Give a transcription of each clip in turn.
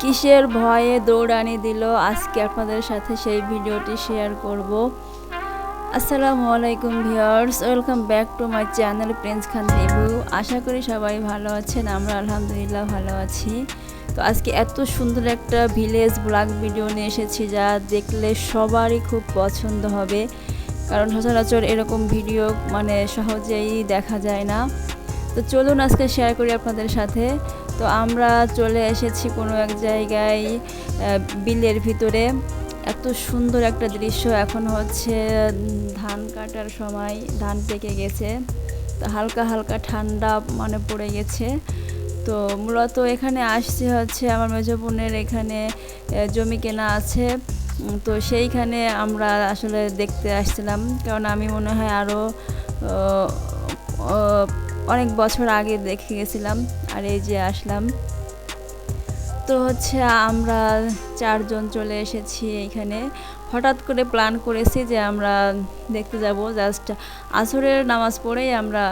কিসের ভয়ে দৌড়ানি দিল? আজকে আপনাদের সাথে সেই ভিডিওটি শেয়ার করব। আসসালামু আলাইকুম viewers, welcome back to my channel prince Khan Debu আশা করি সবাই ভালো আছেন, আমরা আলহামদুলিল্লাহ ভালো আছি। তো আজকে এত সুন্দর একটা ভিলেজ ব্লগ ভিডিও নিয়ে এসেছি যা দেখলে সবারই খুব পছন্দ হবে। কারণ সচরাচর এরকম ভিডিও মানে সহজেই দেখা যায় না। তো চলুন আজকে শেয়ার করি আপনাদের সাথে। তো আমরা চলে এসেছি কোনো এক জায়গায় বিলের ভিতরে। এত সুন্দর একটা দৃশ্য এখন হচ্ছে ধান কাটার সময় ধান পেকে গেছে। তো হালকা হালকা ঠান্ডা মানে পড়ে গেছে। তো মূলত এখানে আসছে হচ্ছে আমার মেজো এখানে জমি কেনা আছে। তো সেইখানে আমরা আসলে দেখতে আসছিলাম। কারণ আমি মনে হয় আরও অনেক বছর আগে দেখে গেছিলাম। আর এই যে আসলাম। তো হচ্ছে আমরা চারজন চলে এসেছি এখানে। হঠাৎ করে প্ল্যান করেছি যে আমরা দেখতে যাব। জাস্ট আসরের নামাজ পড়েই আমরা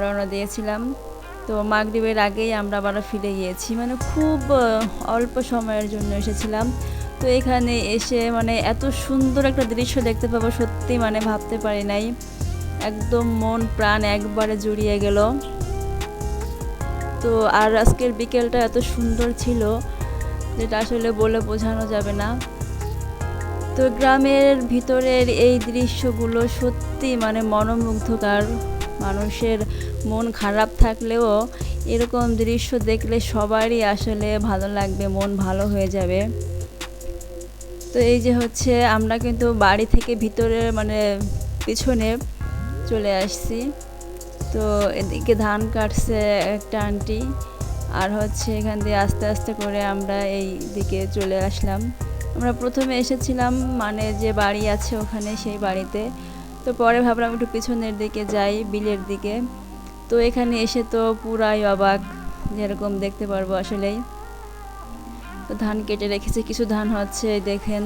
রওনা দিয়েছিলাম। তো মাগরিবের আগেই আমরা আবার ফিরে গিয়েছি। মানে খুব অল্প সময়ের জন্য এসেছিলাম। তো এখানে এসে মানে এত সুন্দর একটা দৃশ্য দেখতে পাবো। সত্যি মানে ভাবতে পারি নাই। একদম মন প্রাণ একবারে জুড়িয়ে গেল। তো আর আজকের বিকেলটা এত সুন্দর ছিল যেটা আসলে বলে বোঝানো যাবে না। তো গ্রামের ভিতরের এই দৃশ্যগুলো সত্যি মানে মনোমুগ্ধকর। মানুষের মন খারাপ থাকলেও এরকম দৃশ্য দেখলে সবারই আসলে ভালো লাগবে, মন ভালো হয়ে যাবে। তো এই যে হচ্ছে আমরা কিন্তু বাড়ি থেকে ভিতরে মানে পিছনে চলে আসছি। তো এদিকে ধান কাটছে একটা আন্টি আর হচ্ছে এখান দিয়ে আস্তে আস্তে করে আমরা এই দিকে চলে আসলাম। আমরা প্রথমে এসেছিলাম মানে যে বাড়ি আছে ওখানে সেই বাড়িতে। তো পরে ভাবলাম একটু পিছনের দিকে যাই, বিলের দিকে। তো এখানে এসে তো পুরাই অবাক, যেরকম দেখতে পারব আসলেই। তো ধান কেটে রেখেছে, কিছু ধান হচ্ছে দেখেন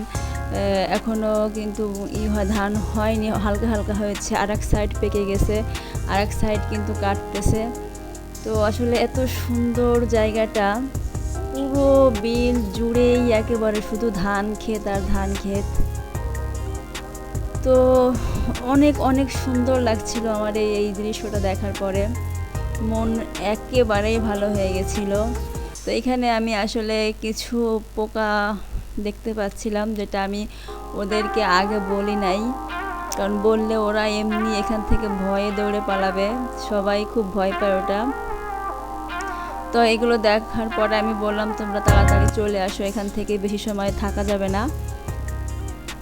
এখনও কিন্তু ই ধান হয়নি, হালকা হালকা হয়েছে আর এক সাইড পেকে গেছে। আর এক সাইড কিন্তু কাটতেছে। তো আসলে এত সুন্দর জায়গাটা, পুরো বিল জুড়েই একেবারে শুধু ধান ক্ষেত আর ধান ক্ষেত। তো অনেক অনেক সুন্দর লাগছিল আমার এই এই দৃশ্যটা দেখার পরে। মন একেবারেই ভালো হয়ে গেছিল। তো এখানে আমি আসলে কিছু পোকা দেখতে পাচ্ছিলাম, যেটা আমি ওদেরকে আগে বলি নাই। কারণ বললে ওরা এমনি এখান থেকে ভয়ে দৌড়ে পালাবে। সবাই খুব ভয় পায় ওটা। তো এগুলো দেখার পরে আমি বললাম, তোমরা তাড়াতাড়ি চলে আসো, এখান থেকে বেশি সময় থাকা যাবে না।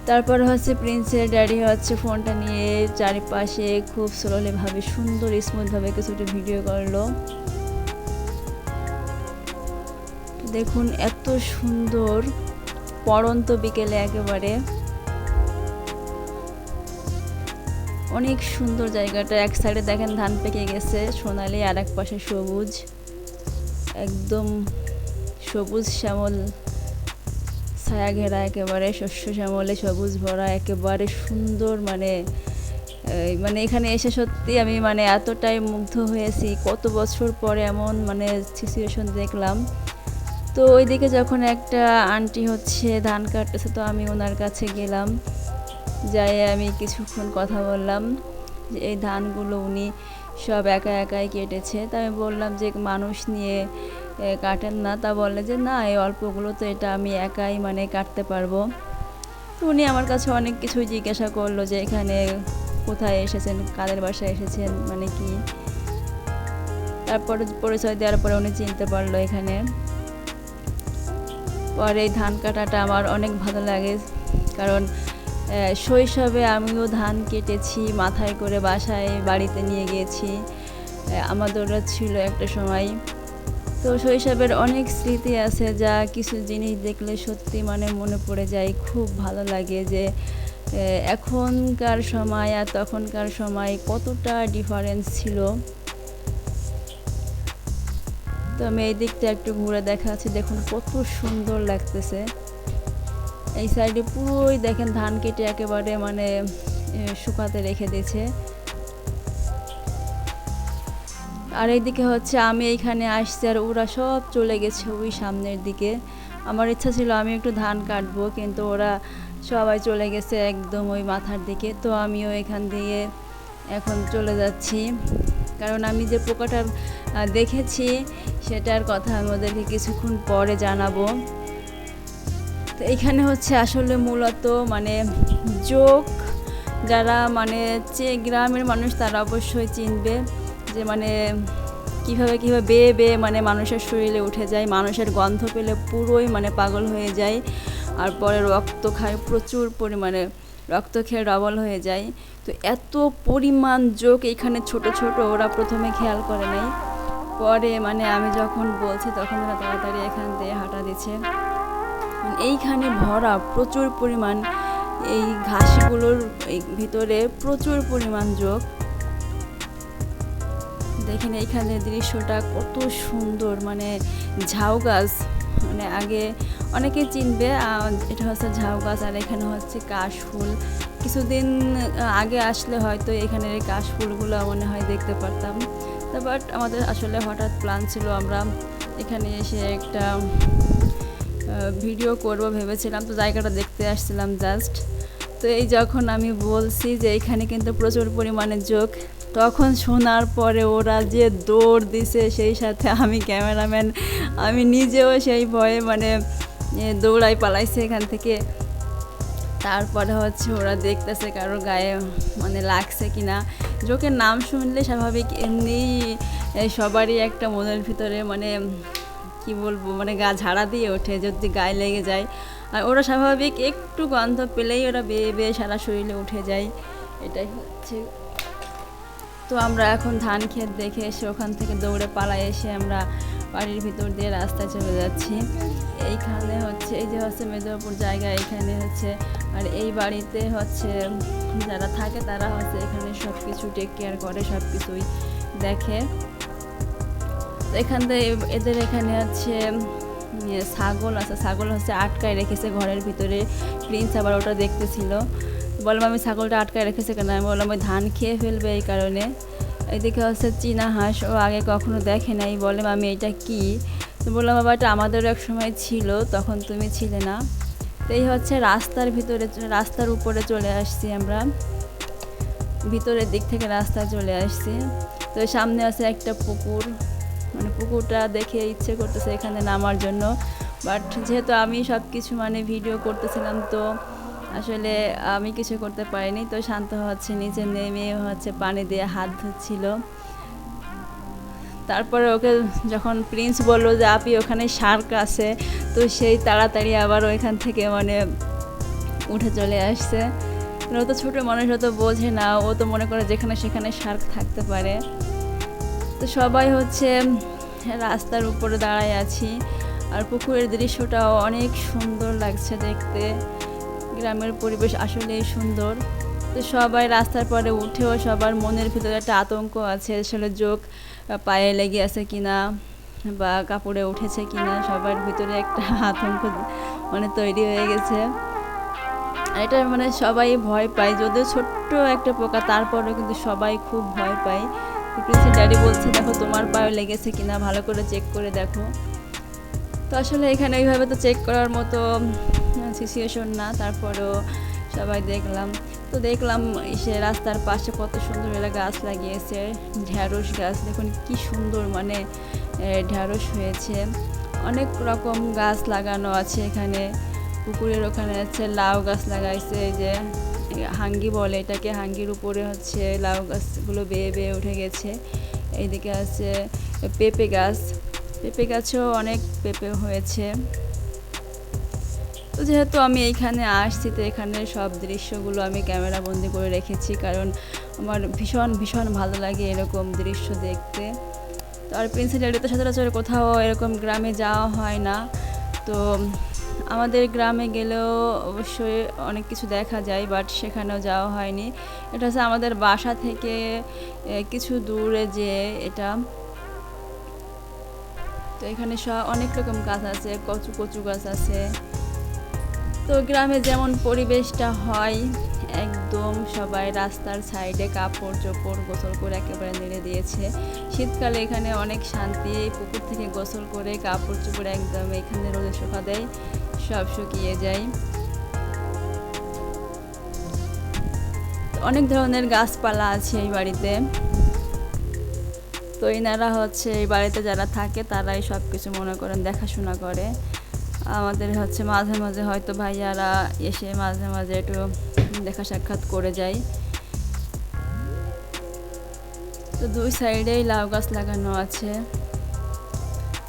তারপর হচ্ছে প্রিন্সের ড্যাডি হচ্ছে ফোনটা নিয়ে চারিপাশে খুব স্লোলি ভাবে সুন্দর স্মুথ ভাবে কিছুটা ভিডিও করল। দেখুন, এত সুন্দর, পড়ন্ত বিকেলে একেবারে। অনেক সুন্দর জায়গাটা। এক সাইডে দেখেন ধান পেকে গেছে, সোনালি আর এক পাশে সবুজ। একদম সবুজ শ্যামল ছায়া ঘেরা একেবারে, শস্য শ্যামলে সবুজ ভরা, একেবারে সুন্দর মানে মানে এখানে এসে সত্যি আমি মানে এতটাই মুগ্ধ হয়েছি। কত বছর পরে এমন মানে সিচুয়েশন দেখলাম। তো ওইদিকে যখন একটা আন্টি হচ্ছে, ধান কাটতেছে, তো আমি ওনার কাছে গেলাম। যাই আমি কিছুক্ষণ কথা বললাম যে এই ধানগুলো উনি সব একা একাই কেটেছে। তা আমি বললাম যে মানুষ নিয়ে কাটেন না। তা বললে যে না, এই অল্পগুলো তো এটা আমি একাই মানে কাটতে পারব। উনি আমার কাছে অনেক কিছুই জিজ্ঞাসা করল যে এখানে কোথায় এসেছেন, কাদের বাসায় এসেছেন মানে কি? তারপরে পরিচয় দেওয়ার পরে উনি চিনতে পারল এখানে। পরে এই ধান কাটাটা আমার অনেক ভালো লাগে, কারণ শৈশবে আমিও ধান কেটেছি, মাথায় করে বাসায় বাড়িতে নিয়ে গিয়েছি। আমাদেরও ছিল একটা সময়। তো শৈশবের অনেক স্মৃতি আছে, যা কিছু জিনিস দেখলে সত্যি মানে মনে পড়ে যায়। খুব ভালো লাগে যে এখনকার সময় আর তখনকার সময় কতটা ডিফারেন্স ছিল। তো আমি এই দিকটা একটু ঘুরে দেখাচ্ছি, দেখুন কত সুন্দর লাগতেছে। এই সাইডে পুরোই দেখেন ধান কেটে একেবারে মানে শুকাতে রেখে দিয়েছে। আর এইদিকে হচ্ছে আমি এইখানে আসছি আর ওরা সব চলে গেছে ওই সামনের দিকে। আমার ইচ্ছা ছিল আমি একটু ধান কাটবো, কিন্তু ওরা সবাই চলে গেছে একদম ওই মাথার দিকে। তো আমিও এখান দিয়ে এখন চলে যাচ্ছি। কারণ আমি যে পোকাটা দেখেছি, সেটার কথা আমি ওদেরকে কিছুক্ষণ পরে জানাব। তো এখানে হচ্ছে আসলে মূলত মানে যোগ, যারা মানে গ্রামের মানুষ তারা অবশ্যই চিনবে যে মানে কীভাবে কীভাবে বেয়ে বেয়ে মানে মানুষের শরীরে উঠে যায়, মানুষের গন্ধ পেলে পুরোই মানে পাগল হয়ে যায়, আর পরে রক্ত খায়, প্রচুর পরিমাণে রক্ত খেয়ে ডবল হয়ে যায়। তো এত পরিমাণ যোগ এখানে ছোট ছোট, ওরা প্রথমে খেয়াল করে নাই পরে মানে আমি যখন বলছি তখন ওরা তাড়াতাড়ি এখান দিয়ে হাঁটা দিচ্ছে। এইখানে ভরা প্রচুর পরিমাণ এই ঘাসগুলোর ভিতরে প্রচুর পরিমাণ যোগ। দেখেন এইখানে দৃশ্যটা কত সুন্দর মানে ঝাউ গাছ। মানে আগে অনেকে চিনবে এটা হচ্ছে ঝাউ গাছ আর এখানে হচ্ছে কাশফুল কিছুদিন আগে আসলে হয়তো এখানের এই কাশফুলগুলো মনে হয় দেখতে পারতাম। বাট আমাদের আসলে হঠাৎ প্ল্যান ছিল আমরা এখানে এসে একটা ভিডিও করব ভেবেছিলাম, তো জায়গাটা দেখতে আসছিলাম জাস্ট তো এই যখন আমি বলছি যে এখানে কিন্তু প্রচুর পরিমাণে যোগ তখন শোনার পরে ওরা যে দৌড় দিছে সেই সাথে আমি ক্যামেরাম্যান, আমি নিজেও সেই ভয়ে মানে দৌড়াই পালাইছে এখান থেকে। তারপরে হচ্ছে ওরা দেখতেছে কারও গায়ে মানে লাগছে কি না জোকের নাম শুনলে স্বাভাবিক এমনি সবারই একটা মনের ভিতরে মানে কি বলব মানে গা ঝাড়া দিয়ে ওঠে যদি গায়ে লেগে যায়। আর ওরা স্বাভাবিক একটু গন্ধ পেলেই ওরা বেয়ে বেয়ে সারা শরীরে উঠে যায়। এটাই হচ্ছে। তো আমরা এখন ধান ক্ষেত দেখে এসে ওখান থেকে দৌড়ে পালাই এসে আমরা বাড়ির ভিতর দিয়ে রাস্তায় চলে যাচ্ছি। এইখানে হচ্ছে, এই যে হচ্ছে মেদিনীপুর জায়গা, এখানে হচ্ছে, আর এই বাড়িতে হচ্ছে যারা থাকে তারা হচ্ছে এখানে সব কিছু টেক কেয়ার করে সব কিছুই দেখে। এখান থেকে এদের এখানে হচ্ছে ইয়ে, ছাগল আছে ছাগল হচ্ছে আটকায় রেখেছে ঘরের ভিতরে। প্রিন্স আবার ওটা দেখতেছিল। বললাম আমি ছাগলটা আটকায় রেখেছে কেন? আমি বললাম ওই ধান খেয়ে ফেলবে এই কারণে। এদিকে হচ্ছে চীনা হাঁস ও আগে কখনো দেখে নাই। বললাম আমি এটা কি? বললাম বাবা এটা আমাদেরও এক সময় ছিল তখন তুমি ছিলে না। তো এই হচ্ছে রাস্তার ভিতরে রাস্তার উপরে চলে আসছি আমরা। ভিতরের দিক থেকে রাস্তায় চলে আসছি। তো সামনে আছে একটা পুকুর। মানে পুকুরটা দেখে ইচ্ছে করতেছে এখানে নামার জন্য। বাট যেহেতু আমি সব কিছু মানে ভিডিও করতেছিলাম, তো আসলে আমি কিছু করতে পারিনি। তো শান্ত হচ্ছে, নিচে নেমে হচ্ছে পানি দিয়ে হাত ধুচ্ছিল। তারপরে ওকে যখন প্রিন্স বলল যে, আপি, ওখানে শার্ক আছে। তো সেই তাড়াতাড়ি আবার ওইখান থেকে মানে উঠে চলে আসছে। মানে ও তো ছোটো মানুষ, ও তো বোঝে না। ও তো মনে করে যেখানে সেখানে শার্ক থাকতে পারে। তো সবাই হচ্ছে রাস্তার উপরে দাঁড়ায় আছি। আর পুকুরের দৃশ্যটাও অনেক সুন্দর লাগছে দেখতে। গ্রামের পরিবেশ আসলেই সুন্দর। তো সবাই রাস্তার পরে উঠেও সবার মনের ভিতরে একটা আতঙ্ক আছে, আসলে যোগ পায়ে লেগে আছে কিনা বা কাপড়ে উঠেছে কিনা, সবার ভিতরে একটা আতঙ্ক মানে তৈরি হয়ে গেছে। এটা মানে সবাই ভয় পায়, যদিও ছোট্ট একটা পোকা, তারপরেও কিন্তু সবাই খুব ভয় পায়। তো প্রিন্সের ড্যাডি বলছে, দেখো তোমার পায়ে লেগেছে কিনা, ভালো করে চেক করে দেখো। তো আসলে এখানে ওইভাবে তো চেক করার মতো সিচুয়েশন না। তারপরেও সবাই দেখলাম। তো দেখলাম সে রাস্তার পাশে কত সুন্দর এরা গাছ লাগিয়েছে, ঢ্যাঁড়স গাছ। দেখুন কি সুন্দর মানে ঢ্যাঁড়স হয়েছে। অনেক রকম গাছ লাগানো আছে এখানে। পুকুরের ওখানে আছে লাউ গাছ লাগাইছে, এই যে হাঙ্গি বলে, এটাকে হাঙ্গির উপরে হচ্ছে লাউ গাছগুলো বেয়ে বেয়ে উঠে গেছে। এইদিকে আছে পেঁপে গাছ। পেঁপে গাছেও অনেক পেঁপে হয়েছে। তো যেহেতু আমি এইখানে আসছি, তো এখানে সব দৃশ্যগুলো আমি ক্যামেরা বন্দি করে রেখেছি, কারণ আমার ভীষণ ভীষণ ভালো লাগে এরকম দৃশ্য দেখতে। তো আর পেন্সিল তো সচরাচর কোথাও এরকম গ্রামে যাওয়া হয় না। তো আমাদের গ্রামে গেলেও অবশ্যই অনেক কিছু দেখা যায় বাট সেখানেও যাওয়া হয়নি। এটা হচ্ছে আমাদের বাসা থেকে কিছু দূরে যে এটা। তো এখানে সব অনেক রকম গাছ আছে, কচু কচু গাছ আছে। তো গ্রামে যেমন পরিবেশটা হয়, একদম সবাই রাস্তার সাইডে কাপড় চোপড় গোসল করে একেবারে নেড়ে দিয়েছে। শীতকালে এখানে অনেক শান্তি, পুকুর থেকে গোসল করে কাপড় চোপড় একদম এখানে রোদে শুকা দেয়। সব শুকিয়ে যায়। অনেক ধরনের গাছপালা আছে এই বাড়িতে। তো এনারা হচ্ছে এই বাড়িতে যারা থাকে, তারাই সব কিছু মনে করেন, দেখাশোনা করে। আমাদের হচ্ছে মাঝে মাঝে হয়তো ভাইয়ারা এসে মাঝে মাঝে একটু দেখা সাক্ষাৎ করে যায়। তো দুই সাইডেই লাউ গাছ লাগানো আছে।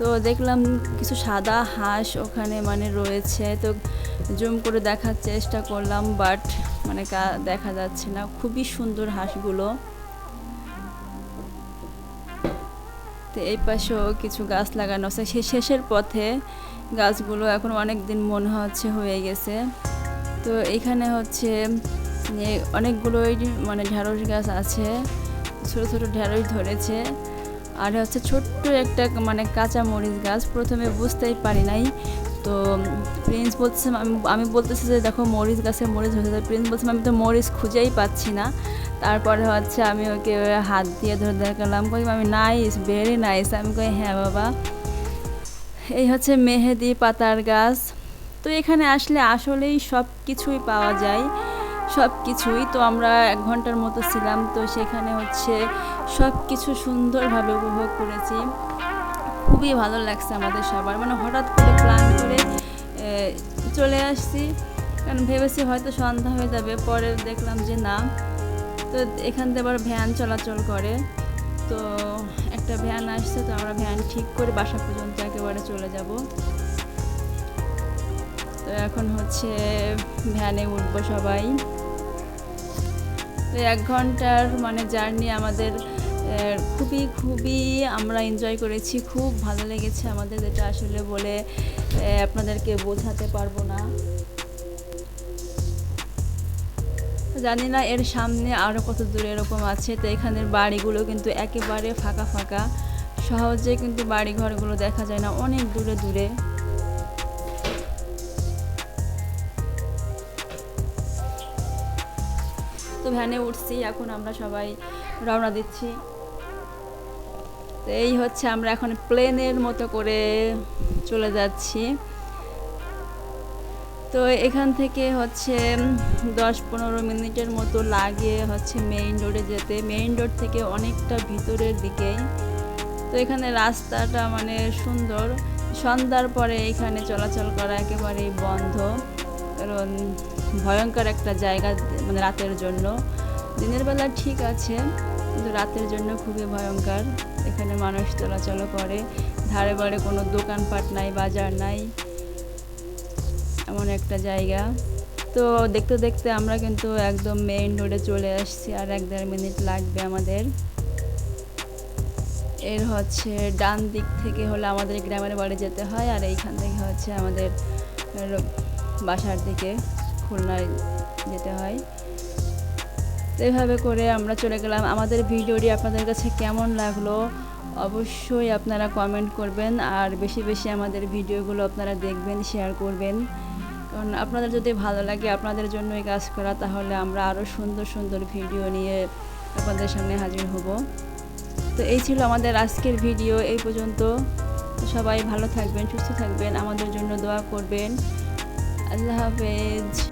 তো দেখলাম কিছু সাদা হাঁস ওখানে মানে রয়েছে। তো জুম করে দেখার চেষ্টা করলাম বাট মানে দেখা যাচ্ছে না। খুবই সুন্দর হাঁসগুলো। তো এই পাশেও কিছু গাছ লাগানো আছে। সে, শেষের পথে গাছগুলো এখন অনেক দিন মনে হচ্ছে হয়ে গেছে। তো এখানে হচ্ছে অনেকগুলোই মানে ঢ্যাঁড়স গাছ আছে। ছোট ছোট ঢ্যাঁড়স ধরেছে। আর হচ্ছে ছোট্ট একটা মানে কাঁচা মরিচ গাছ, প্রথমে বুঝতেই পারি নাই। তো প্রিন্স আমি আমি বলতেছি যে, দেখো, মরিচ গাছে মরিচ হয়েছে। প্রিন্স বলছে, আমি তো মরিচ খুঁজেই পাচ্ছি না। তারপরে হচ্ছে আমি ওকে হাত দিয়ে ধরে দেখালাম। কই, আমি নাইস ভেরি নাইস আমি কই হ্যাঁ বাবা। এই হচ্ছে মেহেদি পাতার গাছ। তো এখানে আসলে আসলেই সব কিছুই পাওয়া যায়। সব কিছুই তো আমরা এক ঘণ্টার মতো ছিলাম। তো সেখানে হচ্ছে সব কিছু সুন্দরভাবে উপভোগ করেছি। খুবই ভালো লাগছে আমাদের সবার। মানে হঠাৎ করে প্ল্যান করে চলে আসছি। কারণ ভেবেছি হয়তো সন্ধ্যা হয়ে যাবে, পরে দেখলাম যে না। তো এখান থেকে আবার ভ্যান চলাচল করে। তো একটা ভ্যান আসছে, তো আমরা ভ্যান ঠিক করে বাসা পর্যন্ত একেবারে চলে যাব। তো এখন হচ্ছে ভ্যানে উঠবো সবাই। তো এক ঘণ্টার মানে জার্নি আমাদের খুবই খুবই আমরা এনজয় করেছি। খুব ভালো লেগেছে আমাদের যেটা আসলে বলে আপনাদেরকে বোঝাতে পারব না। জানি না এর সামনে আরও কত দূরে এরকম আছে, তো এখানের বাড়িগুলো কিন্তু একেবারে ফাঁকা ফাঁকা। সহজে কিন্তু বাড়ি ঘরগুলো দেখা যায় না, অনেক দূরে দূরে। তো ভ্যানে উঠছি, এখন আমরা সবাই রওনা দিচ্ছি। তো এই হচ্ছে আমরা এখন প্লেনের মতো করে চলে যাচ্ছি। তো এখান থেকে হচ্ছে দশ পনেরো মিনিটের মতো লাগে হচ্ছে মেইন রোডে যেতে। মেইন রোড থেকে অনেকটা ভিতরের দিকেই। তো এখানে রাস্তাটা মানে সুন্দর। সন্ধ্যার পরে এখানে চলাচল করা একেবারেই বন্ধ। কারণ ভয়ঙ্কর একটা জায়গা মানে রাতের জন্য। দিনের বেলা ঠিক আছে, কিন্তু রাতের জন্য খুবই ভয়ঙ্কর। এখানে মানুষ চলাচল করে। ধারে বারে কোনো দোকানপাট নাই, বাজার নাই, এমন একটা জায়গা। তো দেখতে দেখতে আমরা কিন্তু একদম মেইন রোডে চলে আসছি, আর এক দেড় মিনিট লাগবে আমাদের। এর হচ্ছে ডান দিক থেকে হলে আমাদের গ্রামের বাড়ি যেতে হয়, আর এইখান থেকে হচ্ছে আমাদের বাসার দিকে খুলনায় যেতে হয়। তো এভাবে করে আমরা চলে গেলাম। আমাদের ভিডিওটি আপনাদের কাছে কেমন লাগল অবশ্যই আপনারা কমেন্ট করবেন আর বেশি বেশি আমাদের ভিডিওগুলো আপনারা দেখবেন শেয়ার করবেন। কারণ আপনাদের যদি ভালো লাগে আপনাদের জন্য এই কাজ করা, তাহলে আমরা আরও সুন্দর সুন্দর ভিডিও নিয়ে আপনাদের সামনে হাজির হব। তো এই ছিল আমাদের আজকের ভিডিও এই পর্যন্ত। সবাই ভালো থাকবেন, সুস্থ থাকবেন, আমাদের জন্য দোয়া করবেন। আল্লাহ হাফেজ।